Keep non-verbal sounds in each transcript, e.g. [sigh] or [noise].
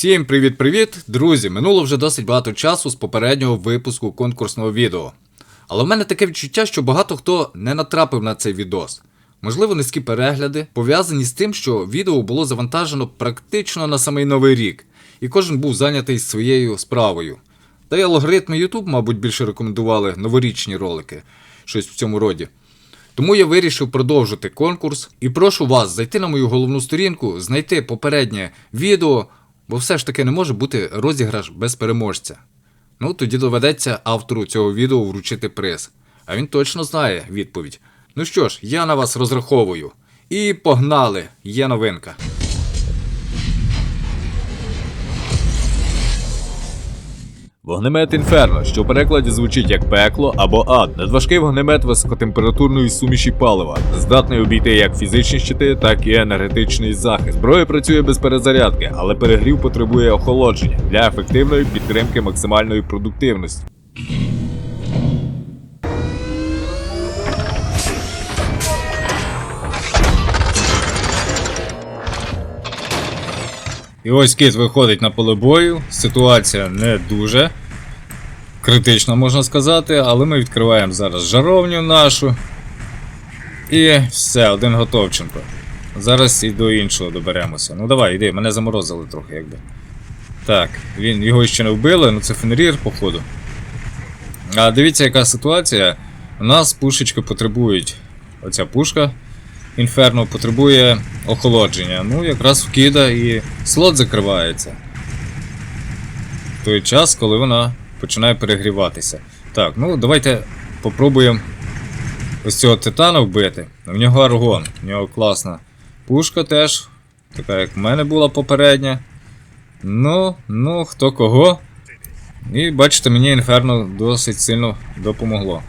Всім привіт-привіт! Друзі! Минуло вже досить багато часу з попереднього випуску конкурсного відео. Але в мене таке відчуття, що багато хто не натрапив на цей відос. Можливо, низькі перегляди пов'язані з тим, що відео було завантажено практично на самий новий рік, і кожен був зайнятий своєю справою. Та й алгоритми YouTube, мабуть, більше рекомендували новорічні ролики, щось в цьому роді. Тому я вирішив продовжити конкурс і прошу вас зайти на мою головну сторінку, знайти попереднє відео, бо все ж таки не може бути розіграш без переможця. Ну, тоді доведеться автору цього відео вручити приз. А він точно знає відповідь. Ну що ж, я на вас розраховую. І погнали! Є новинка. Вогнемет Інферно, що в перекладі звучить як пекло або ад, надважкий вогнемет високотемпературної суміші палива, здатний обійти як фізичні щити, так і енергетичний захист. Зброя працює без перезарядки, але перегрів потребує охолодження для ефективної підтримки максимальної продуктивності. І ось кіт виходить на поле бою. Ситуація не дуже критична, можна сказати, але ми відкриваємо зараз жаровню нашу. І все, один готовченко. Зараз і до іншого доберемося. Ну давай, йди, мене заморозили трохи, якби. Так, він його ще не вбили, ну це фенрір, походу. А дивіться, яка ситуація. У нас пушечки потребують. Оця пушка Інферно потребує охолодження. Ну, якраз в кіда і слот закривається. В той час, коли вона починає перегріватися. Так, ну давайте попробуємо ось цього титана вбити. В нього аргон, в нього класна пушка теж. Така як в мене була попередня. Ну, ну, хто кого. І бачите, мені інферно досить сильно допомогло.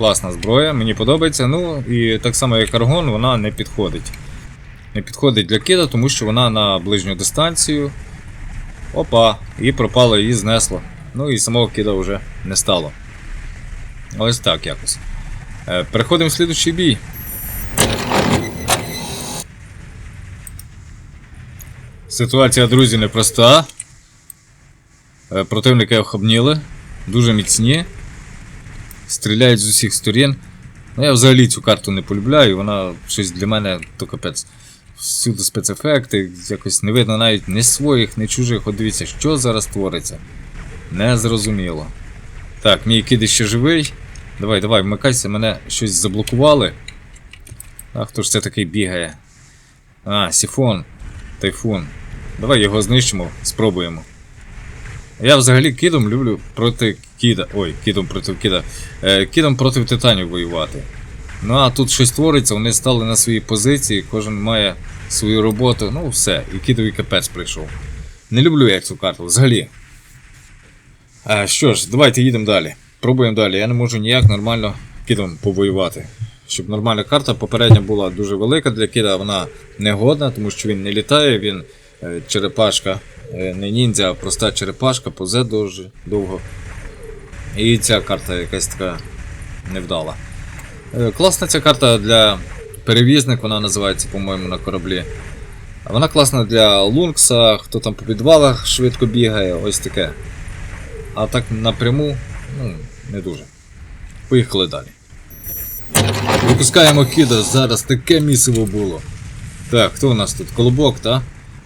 Класна зброя, мені подобається. Ну і так само як аргон, вона не підходить. Не підходить для кида, тому що вона на ближню дистанцію. Опа, і пропало, її знесло. Ну і самого кида вже не стало. Ось так якось. Е, Переходимо в слідущий бій. Ситуація, друзі, непроста. Е, Противники охобніли, дуже міцні стріляють з усіх сторін. Ну, я взагалі цю карту не полюбляю, вона щось для мене то капець. Всюди спецефекти, якось не видно навіть ні своїх, ні чужих. От дивіться, що зараз твориться. Незрозуміло. Так, мій кid ще живий. Давай, давай, вмикайся, мене щось заблокували. А хто ж це такий бігає? А, сіфон, тайфун. Давай його знищимо, спробуємо. Я взагалі кідом люблю проти кіда. Ой, кідом проти кіда. Е, кідом проти титанів воювати. Ну а тут щось твориться, вони стали на свої позиції, кожен має свою роботу. Ну все, і кідовий капець прийшов. Не люблю я цю карту взагалі. А, що ж, давайте їдемо далі. Пробуємо далі. Я не можу ніяк нормально кідом повоювати. Щоб нормальна карта попередня була дуже велика для кіда, вона негодна, тому що він не літає, він е, черепашка. Е, не ніндзя, а проста черепашка, позе дуже довго. І ця карта якась така невдала. Е, Класна ця карта для перевізник, вона називається, по-моєму, на кораблі. Вона класна для лункса, хто там по підвалах швидко бігає, ось таке. А так напряму, ну, не дуже. Поїхали далі. Випускаємо кіда, зараз таке місиво було. Так, хто у нас тут? Колобок, так?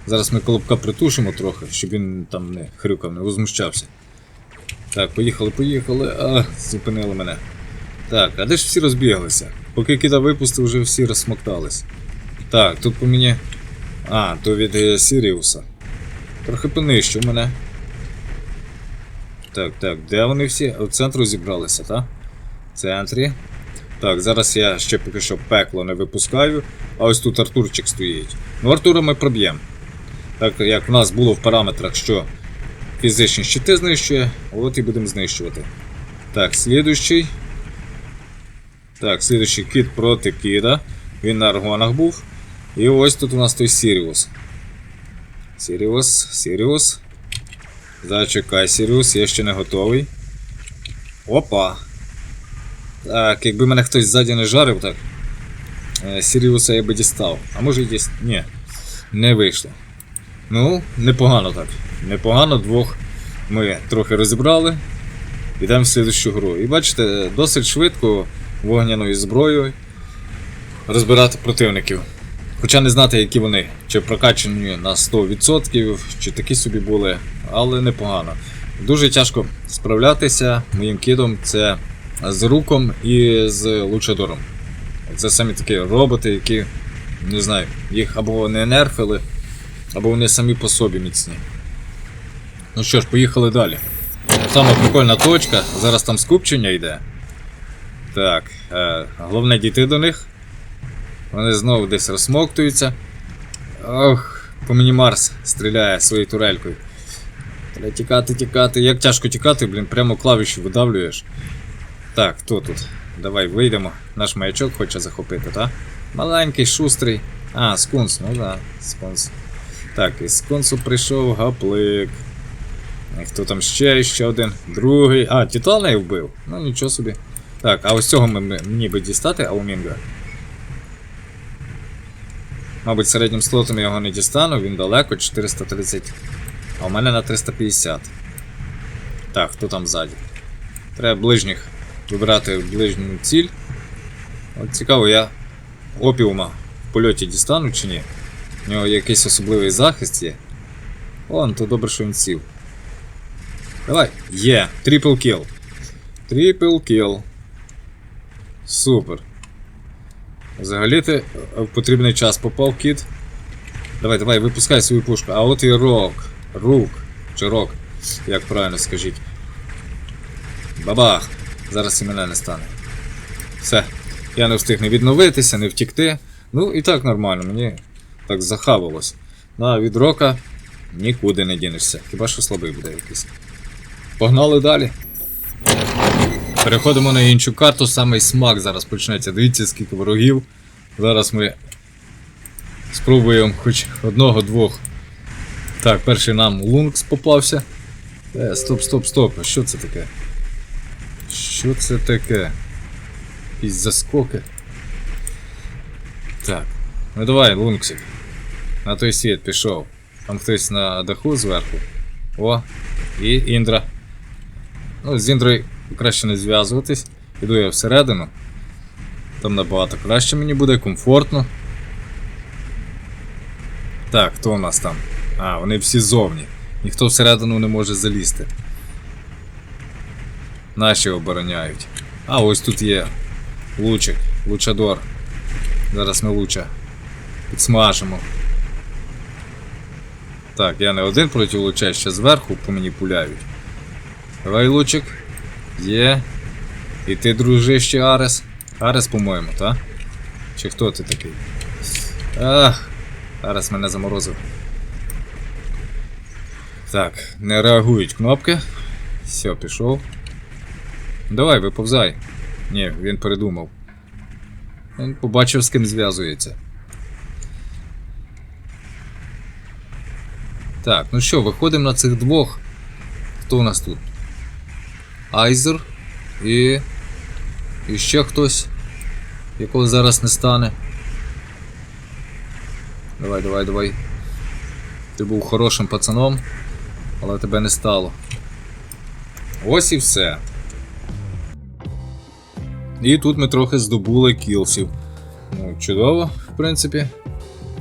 Зараз ми колобка притушимо трохи, щоб він там не хрюкав, не возмущався. Так, поїхали, поїхали. А, зупинили мене. Так, а де ж всі розбіглися? Поки кида випустив, вже всі розсмоктались. Так, тут по мені. А, то від е, Сіріуса. Трохи понищив мене. Так, так, де вони всі? В центру зібралися, так? В центрі. Так, зараз я ще поки що пекло не випускаю, а ось тут Артурчик стоїть. Ну, Артура ми проб'ємо. Так як в нас було в параметрах, що фізичні щити знищує, от і будемо знищувати. Так, слідущий. Так, слідущий кіт проти кіда. Він на аргонах був. І ось тут у нас той Сіріус. Сіріус, Сіріус. Зачекай, Сіріус, я ще не готовий. Опа! Так, якби мене хтось ззаді не жарив, так. е, Сіріуса я би дістав. А може і діст... Ні, не вийшло. Ну, непогано так. Непогано, двох ми трохи розібрали. Йдемо в слідущу гру. І бачите, досить швидко вогняною зброєю розбирати противників. Хоча не знати, які вони, чи прокачані на 100%, чи такі собі були, але непогано. Дуже тяжко справлятися моїм кидом це з руком і з лучадором. Це самі такі роботи, які, не знаю, їх або не нерфили, або вони самі по собі міцні. Ну що ж, поїхали далі. Саме прикольна точка, зараз там скупчення йде. Так, е, головне дійти до них. Вони знову десь розсмоктуються. Ох, по мені Марс стріляє своєю турелькою. Треба тікати, тікати. Як тяжко тікати, блін, прямо клавіші видавлюєш. Так, хто тут? Давай вийдемо. Наш маячок хоче захопити, так? Маленький, шустрий. А, скунс, ну да, скунс. Так, із скунсу прийшов гаплик. Хто там ще, ще один, другий. А, Титана я вбив. Ну нічого собі. Так, а ось цього ми, ніби дістати, Аумінга. Мабуть, середнім слотом я його не дістану, він далеко, 430. А у мене на 350. Так, хто там ззаді? Треба ближніх вибирати ближню ціль. От цікаво, я опіума в польоті дістану чи ні? У нього якийсь особливий захист є. Ну то добре, що він сів. Давай. Є. Трипл кіл. Трипл кіл. Супер. Взагалі ти в потрібний час попав кіт. Давай, давай, випускай свою пушку. А от і рок. Рук. Чи рок. Як правильно скажіть. Бабах! Зараз і мене не стане. Все. Я не встиг не відновитися, не втікти. Ну і так нормально, мені так захавилось. Ну а від рока нікуди не дінешся. Хіба що слабий буде якийсь. Погнали далі. Переходимо на іншу карту, самий смак зараз почнеться. Дивіться, скільки ворогів. Зараз ми спробуємо хоч одного-двох. Так, перший нам Лункс попався. Е, стоп, стоп, стоп. А що це таке? Що це таке? Якісь заскоки. Так. Ну давай, Лунксик. На той світ пішов. Там хтось на даху зверху. О, і Індра. Ну, з Індрою краще не зв'язуватись. Іду я всередину. Там набагато краще мені буде, комфортно. Так, хто у нас там? А, вони всі зовні. Ніхто всередину не може залізти. Наші обороняють. А, ось тут є лучик, лучадор. Зараз ми луча підсмажимо. Так, я не один проти луча, ще зверху по мені пуляють. Давай, лучик. Є. І ти, дружище, Арес. Арес, по-моєму, так? Чи хто ти такий? Ах, Арес мене заморозив. Так, не реагують кнопки. Все, пішов. Давай, виповзай. Ні, він передумав. Він побачив, з ким зв'язується. Так, ну що, виходимо на цих двох. Хто у нас тут? Айзер і. І ще хтось, якого зараз не стане. Давай, давай, давай. Ти був хорошим пацаном, але тебе не стало. Ось і все. І тут ми трохи здобули кілсів. Ну, чудово, в принципі.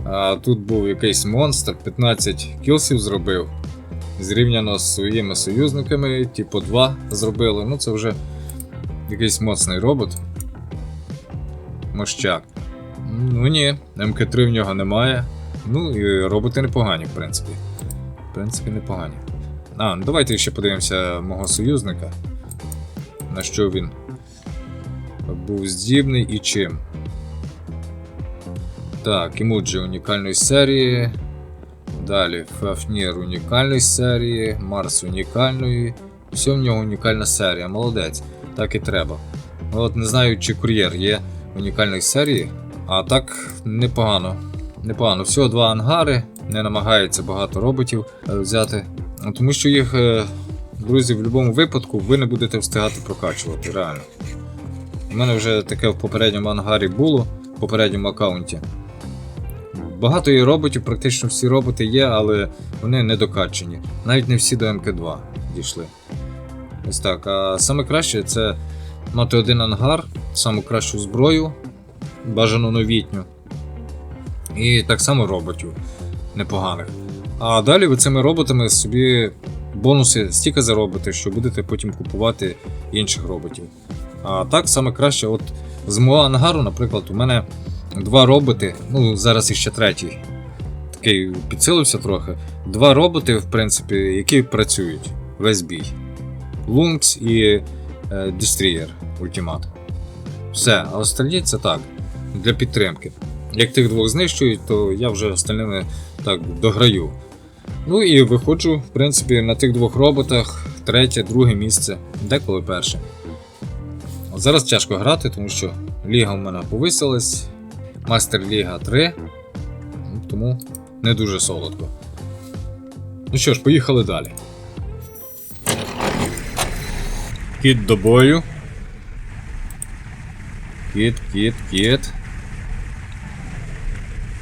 А тут був якийсь монстр, 15 кілсів зробив. Зрівняно з своїми союзниками, типу 2 зробили. Ну це вже якийсь моцний робот. Мощак. Ну ні, МК3 в нього немає. Ну і роботи непогані, в принципі. В принципі, непогані. А, ну давайте ще подивимося мого союзника. На що він був здібний і чим. Так, емоджі унікальної серії. Далі Фафнір унікальної серії, Марс унікальної. Все в нього унікальна серія, молодець. Так і треба. От не знаю, чи кур'єр є унікальної серії. А так непогано. Непогано. Всього два ангари, не намагається багато роботів е, взяти. Тому що їх, е, друзі, в будь-якому випадку ви не будете встигати прокачувати, реально. У мене вже таке в попередньому ангарі було, в попередньому аккаунті. Багато є роботів, практично всі роботи є, але вони не докачені. Навіть не всі до МК2 дійшли. Ось так. А саме краще це мати один ангар, саму кращу зброю, бажано новітню. І так само роботів непоганих. А далі ви цими роботами собі бонуси стільки заробите, що будете потім купувати інших роботів. А так саме краще, от з мого ангару, наприклад, у мене два роботи, ну зараз іще третій. Такий підсилився трохи. Два роботи, в принципі, які працюють весь бій. Лункс і е, Дестрієр Ультимат. Все, а остальні це так, для підтримки. Як тих двох знищують, то я вже остальними так дограю. Ну і виходжу, в принципі, на тих двох роботах третє, друге місце, деколи перше. Зараз тяжко грати, тому що ліга в мене повисилась, Мастер Ліга 3, ну, тому не дуже солодко. Ну що ж, поїхали далі. Кіт до бою. Кіт, кіт, кіт.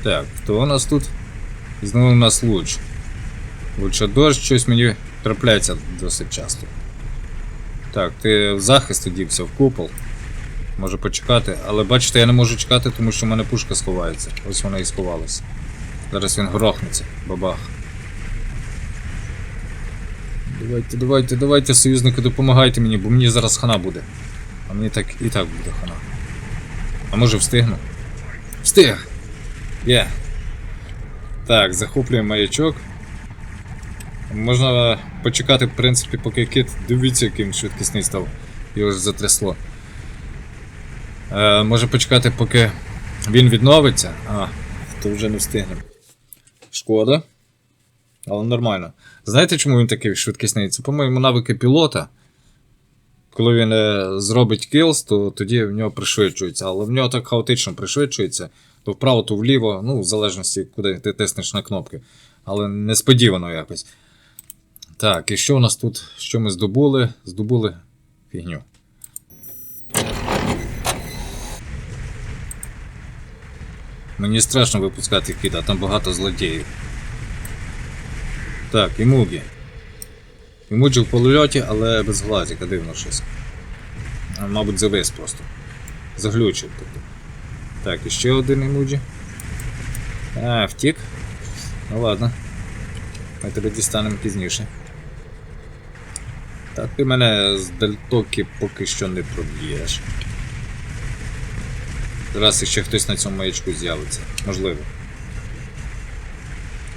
Так, хто у нас тут? Знову у нас луч. Лучше дощ, щось мені трапляється досить часто. Так, ти в захист дівся в купол. Може почекати, але бачите, я не можу чекати, тому що в мене пушка сховається. Ось вона і сховалася. Зараз він грохнеться. Бабах. Давайте, давайте, давайте, союзники, допомагайте мені, бо мені зараз хана буде. А мені так і так буде хана. А може встигну? Встиг! Є. Так, захоплюємо маячок. Можна почекати, в принципі, поки кит дивіться, яким швидкісний став. Його ж затрясло. Е, може почекати, поки він відновиться. А, то вже не встигнемо. Шкода. Але нормально. Знаєте, чому він такий швидкісний? Це, по-моєму, навики пілота. Коли він е, зробить кілс, то тоді в нього пришвидшується. Але в нього так хаотично пришвидшується. То вправо, то вліво, ну, в залежності, куди ти тиснеш на кнопки. Але несподівано якось. Так, і що у нас тут? Що ми здобули? Здобули фігню. Мені страшно випускати кіда, там багато злодіїв. Так, і Мугі. Імуджі в польоті, але без глазіка, дивно щось. Мабуть, завис просто. Заглючив тобто. Так, і ще один імуджі. А, втік. Ну ладно. Ми тебе дістанемо пізніше. Та ти мене з дельтоки поки що не проб'єш. Зараз ще хтось на цьому маячку з'явиться. Можливо.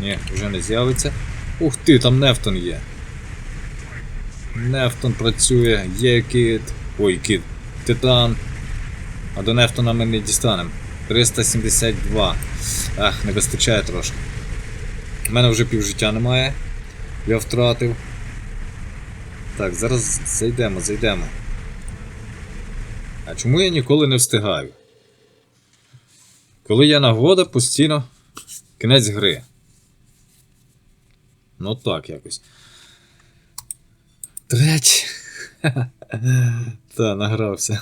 Ні, вже не з'явиться. Ух ти, там Нефтон є. Нефтон працює, є кіт. Ой, кіт. Титан. А до Нефтона ми не дістанемо. 372. Ах, не вистачає трошки. У мене вже півжиття немає. Я втратив. Так, зараз зайдемо, зайдемо. А чому я ніколи не встигаю? Коли є нагода, постійно кінець гри. Ну так якось. Третій. [laughs] Та, награвся.